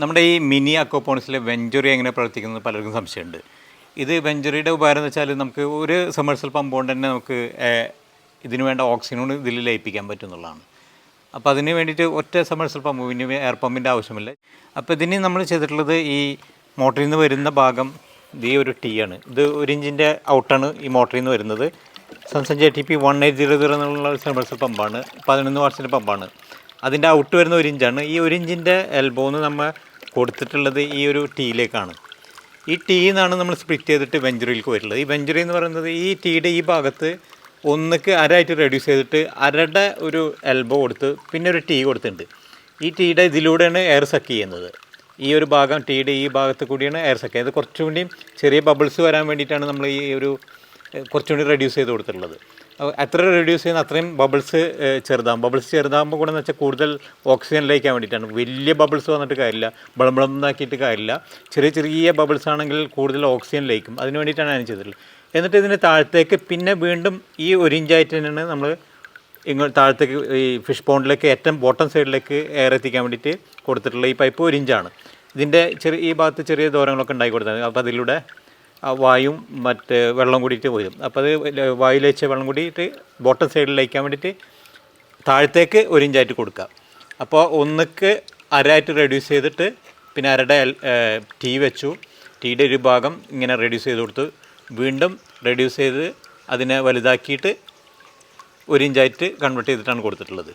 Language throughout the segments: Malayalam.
നമ്മുടെ ഈ മിനി അക്വപോണിക്സിലെ വെഞ്ചുറി എങ്ങനെ പ്രവർത്തിക്കുന്നത് പലർക്കും സംശയമുണ്ട്. ഇത് വെഞ്ചുറിയുടെ ഉപകാരം എന്ന് വെച്ചാൽ നമുക്ക് ഒരു സമ്മേഴ്സൽ പമ്പ് കൊണ്ട് തന്നെ നമുക്ക് ഇതിനു വേണ്ട ഓക്സിജനോട് ഇതിൽ ലയിപ്പിക്കാൻ പറ്റും എന്നുള്ളതാണ് അപ്പോൾ അതിന് വേണ്ടിയിട്ട് ഒറ്റ സമ്മേഴ്സൽ പമ്പ് പിന്നെ എയർ പമ്പിന്റെ ആവശ്യമില്ല. അപ്പോൾ ഇതിന് നമ്മൾ ചെയ്തിട്ടുള്ളത് ഈ മോട്ടറിൽ നിന്ന് വരുന്ന ഭാഗം ഈ ഒരു ടീ ആണ്. ഇത് ഒരു ഇഞ്ചിന്റെ ഔട്ടാണ് ഈ മോട്ടറിൽ നിന്ന് വരുന്നത്. Samson J T P one eight zero zero എന്നുള്ള സമ്മേഴ്സൽ പമ്പാണ് പതിനൊന്ന് വാട്സിന്റെ പമ്പാണ് അതിന്റെ ഔട്ട് വരുന്ന ഒരു ഇഞ്ചാണ്. ഈ ഒരു ഇഞ്ചിന്റെ എൽബോന്ന് നമ്മൾ കൊടുത്തിട്ടുള്ളത് ഈ ഒരു ടീയിലേക്കാണ്. ഈ ടീയിൽ നിന്നാണ് നമ്മൾ സ്പ്ലിറ്റ് ചെയ്തിട്ട് വെഞ്ചുറിയിലേക്ക് വരുന്നത്. ഈ വെഞ്ചുറി എന്ന് പറയുന്നത് ഈ ടീയുടെ ഈ ഭാഗത്ത് ഒന്നിക്ക് അരയായിട്ട് റെഡ്യൂസ് ചെയ്തിട്ട് അരയുടെ ഒരു എൽബോ കൊടുത്ത് പിന്നെ ഒരു ടീ കൊടുത്തിട്ടുണ്ട്. ഈ ടീയുടെ ഇതിലൂടെയാണ് എയർ സക്ക് ചെയ്യുന്നത്. ഈ ഒരു ഭാഗം ടീയുടെ ഈ ഭാഗത്ത് കൂടിയാണ് എയർ സക്ക് ചെയ്യുന്നത്. കുറച്ചും ചെറിയ ബബിൾസ് വരാൻ വേണ്ടിയിട്ടാണ് നമ്മൾ ഈ ഒരു കുറച്ചുകൂടി കുറച്ചും കൂടി റെഡ്യൂസ് ചെയ്ത് കൊടുത്തിട്ടുള്ളത്. എത്ര റെഡ്യൂസ് ചെയ്യുന്ന അത്രയും ബബിൾസ് ചെറുതാകും ബബിൾസ് ചെറുതാകുമ്പോൾ കൂടെ എന്ന് വെച്ചാൽ കൂടുതൽ ഓക്സിജൻ ലയിക്കാൻ വേണ്ടിയിട്ടാണ്. വലിയ ബബിൾസ് വന്നിട്ട് കാര്യമില്ല. ബളംബളം എന്നാക്കിയിട്ട് കാര്യമില്ല. ചെറിയ ചെറിയ ബബിൾസ് ആണെങ്കിൽ കൂടുതൽ ഓക്സിജൻ ലയിക്കും. അതിന് വേണ്ടിയിട്ടാണ് ഞാൻ ചെയ്തിട്ടുള്ളത്. എന്നിട്ട് ഇതിന് താഴത്തേക്ക് പിന്നെ വീണ്ടും ഈ ഒരു ഇഞ്ചായിട്ട് തന്നെയാണ് നമ്മൾ ഇങ്ങോട്ട് താഴത്തേക്ക് ഈ ഫിഷ് പോണ്ടിലേക്ക് ഏറ്റവും ബോട്ടം സൈഡിലേക്ക് എയർ എത്തിക്കാൻ വേണ്ടിയിട്ട് കൊടുത്തിട്ടുള്ള ഈ പൈപ്പ് ഒരു ഇഞ്ചാണ് ഇതിന്റെ ചെറിയ ഈ ഭാഗത്ത് ചെറിയ ദൂരങ്ങളൊക്കെ ഉണ്ടാക്കി കൊടുത്തത് അപ്പോൾ അതിലൂടെ ആ വായും മറ്റ് വെള്ളം കൂടിയിട്ട് വരും അപ്പോൾ അത് വായിൽ വെച്ച വെള്ളം കൂടിയിട്ട് ബോട്ടം സൈഡിൽ അയക്കാൻ വേണ്ടിയിട്ട് താഴത്തേക്ക് ഒരു ഇഞ്ചായിട്ട് കൊടുക്കുക. അപ്പോൾ ഒന്നിക്ക് അരയായിട്ട് റെഡ്യൂസ് ചെയ്തിട്ട് പിന്നെ അരയുടെ ടീ വെച്ചു. ടീയുടെ ഒരു ഭാഗം ഇങ്ങനെ റെഡ്യൂസ് ചെയ്ത് കൊടുത്തു. വീണ്ടും റെഡ്യൂസ് ചെയ്ത് അതിനെ വലുതാക്കിയിട്ട് ഒരു ഇഞ്ചായിട്ട് കൺവേർട്ട് ചെയ്തിട്ടാണ് കൊടുത്തിട്ടുള്ളത്.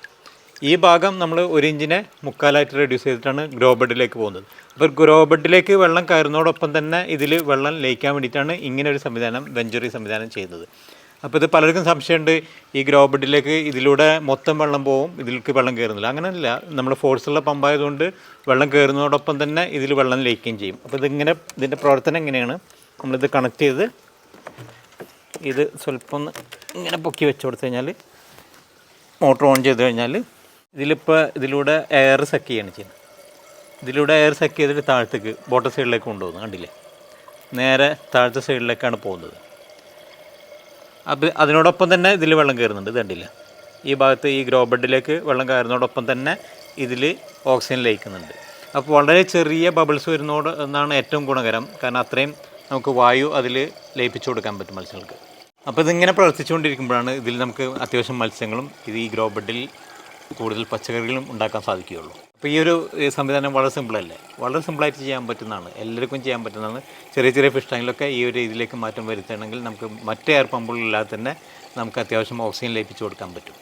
ഈ ഭാഗം നമ്മൾ ഒരു ഇഞ്ചിനെ മുക്കാലായിട്ട് റെഡ്യൂസ് ചെയ്തിട്ടാണ് ഗ്രോ ബെഡിലേക്ക് പോകുന്നത്. അപ്പോൾ ഗ്രോ ബെഡിലേക്ക് വെള്ളം കയറുന്നതോടൊപ്പം തന്നെ ഇതിൽ വെള്ളം ലയിക്കാൻ വേണ്ടിയിട്ടാണ് ഇങ്ങനെ ഒരു സംവിധാനം വെഞ്ചുറി സംവിധാനം ചെയ്യുന്നത്. അപ്പോൾ ഇത് പലർക്കും സംശയമുണ്ട് ഈ ഗ്രോ ബെഡിലേക്ക് ഇതിലൂടെ മൊത്തം വെള്ളം പോവും ഇതിലേക്ക് വെള്ളം കയറുന്നില്ല. അങ്ങനെയല്ല നമ്മൾ ഫോഴ്സുള്ള പമ്പായതുകൊണ്ട് വെള്ളം കയറുന്നതോടൊപ്പം തന്നെ ഇതിൽ വെള്ളം ലയിക്കുകയും ചെയ്യും. അപ്പോൾ ഇതിങ്ങനെ ഇതിന്റെ പ്രവർത്തനം എങ്ങനെയാണ്? നമ്മളിത് കണക്ട് ചെയ്ത് ഇത് സ്വല്പം ഒന്ന് ഇങ്ങനെ പൊക്കി വെച്ച് കൊടുത്തു കഴിഞ്ഞാൽ മോട്ടർ ഓൺ ചെയ്ത് കഴിഞ്ഞാൽ ഇതിലിപ്പോൾ ഇതിലൂടെ എയർ സക്ക് ചെയ്യാണ് ചെയ്യുന്നത്. ഇതിലൂടെ എയർ സക്ക് ചെയ്തിട്ട് താഴത്തേക്ക് ബോട്ടം സൈഡിലേക്ക് കൊണ്ടുപോകുന്നു. കണ്ടില്ലേ? നേരെ താഴത്തെ സൈഡിലേക്കാണ് പോകുന്നത്. അപ്പോൾ അതിനോടൊപ്പം തന്നെ ഇതിൽ വെള്ളം കയറുന്നുണ്ട്. ഇത് കണ്ടില്ല? ഈ ഭാഗത്ത് ഈ ഗ്രോ ബെഡിലേക്ക് വെള്ളം കയറുന്നതോടൊപ്പം തന്നെ ഇതിൽ ഓക്സിജൻ ലയിക്കുന്നുണ്ട്. അപ്പോൾ വളരെ ചെറിയ ബബിൾസ് വരുന്നതോട് എന്നാണ് ഏറ്റവും ഗുണകരം. കാരണം അത്രയും നമുക്ക് വായു അതിൽ ലയിപ്പിച്ചു കൊടുക്കാൻ പറ്റും മത്സ്യങ്ങൾക്ക്. അപ്പോൾ ഇതിങ്ങനെ പ്രവർത്തിച്ചുകൊണ്ടിരിക്കുമ്പോഴാണ് ഇതിൽ നമുക്ക് അത്യാവശ്യം മത്സ്യങ്ങളും ഇത് ഈ ഗ്രോ ബെഡിൽ കൂടുതൽ പച്ചക്കറികളും ഉണ്ടാക്കാൻ സാധിക്കുകയുള്ളൂ. അപ്പോൾ ഈ ഒരു സംവിധാനം വളരെ സിമ്പിളല്ലേ? വളരെ സിമ്പിളായിട്ട് ചെയ്യാൻ പറ്റുന്നതാണ്. എല്ലാവർക്കും ചെയ്യാൻ പറ്റുന്നതാണ്. ചെറിയ ചെറിയ ഫിഷ് ടാങ്കിലൊക്കെ ഈ ഒരു ഇതിലേക്ക് മാറ്റം വരുത്തണമെങ്കിൽ നമുക്ക് മറ്റേ എയർ പമ്പുകളില്ലാതെ തന്നെ നമുക്ക് അത്യാവശ്യം ഓക്സിജൻ ലയിപ്പിച്ചു കൊടുക്കാൻ പറ്റും.